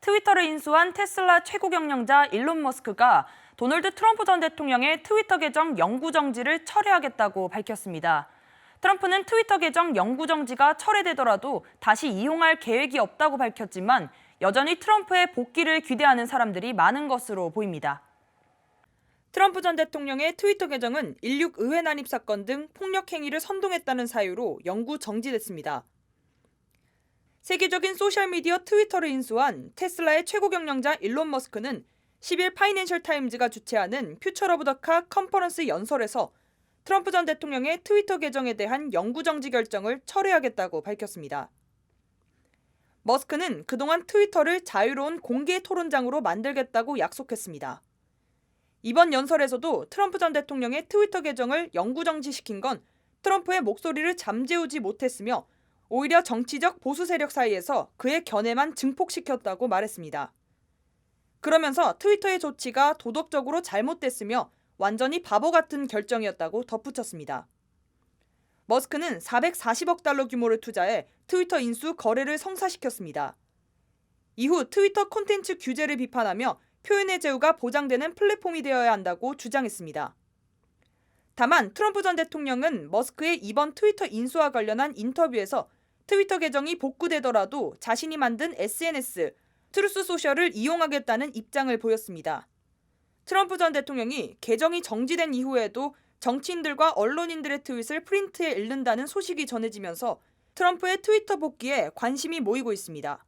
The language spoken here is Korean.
트위터를 인수한 테슬라 최고 경영자 일론 머스크가 도널드 트럼프 전 대통령의 트위터 계정 영구 정지를 철회하겠다고 밝혔습니다. 트럼프는 트위터 계정 영구 정지가 철회되더라도 다시 이용할 계획이 없다고 밝혔지만 여전히 트럼프의 복귀를 기대하는 사람들이 많은 것으로 보입니다. 트럼프 전 대통령의 트위터 계정은 인륙 의회 난입 사건 등 폭력 행위를 선동했다는 사유로 영구 정지됐습니다. 세계적인 소셜미디어 트위터를 인수한 테슬라의 최고 경영자 일론 머스크는 10일 파이낸셜 타임즈가 주최하는 퓨처 오브 더카 컨퍼런스 연설에서 트럼프 전 대통령의 트위터 계정에 대한 영구 정지 결정을 철회하겠다고 밝혔습니다. 머스크는 그동안 트위터를 자유로운 공개 토론장으로 만들겠다고 약속했습니다. 이번 연설에서도 트럼프 전 대통령의 트위터 계정을 영구 정지시킨 건 트럼프의 목소리를 잠재우지 못했으며 오히려 정치적 보수 세력 사이에서 그의 견해만 증폭시켰다고 말했습니다. 그러면서 트위터의 조치가 도덕적으로 잘못됐으며 완전히 바보 같은 결정이었다고 덧붙였습니다. 머스크는 440억 달러 규모를 투자해 트위터 인수 거래를 성사시켰습니다. 이후 트위터 콘텐츠 규제를 비판하며 표현의自由가 보장되는 플랫폼이 되어야 한다고 주장했습니다. 다만 트럼프 전 대통령은 머스크의 이번 트위터 인수와 관련한 인터뷰에서 트위터 계정이 복구되더라도 자신이 만든 SNS 트루스 소셜을 이용하겠다는 입장을 보였습니다. 트럼프 전 대통령이 계정이 정지된 이후에도 정치인들과 언론인들의 트윗을 프린트에 읽는다는 소식이 전해지면서 트럼프의 트위터 복귀에 관심이 모이고 있습니다.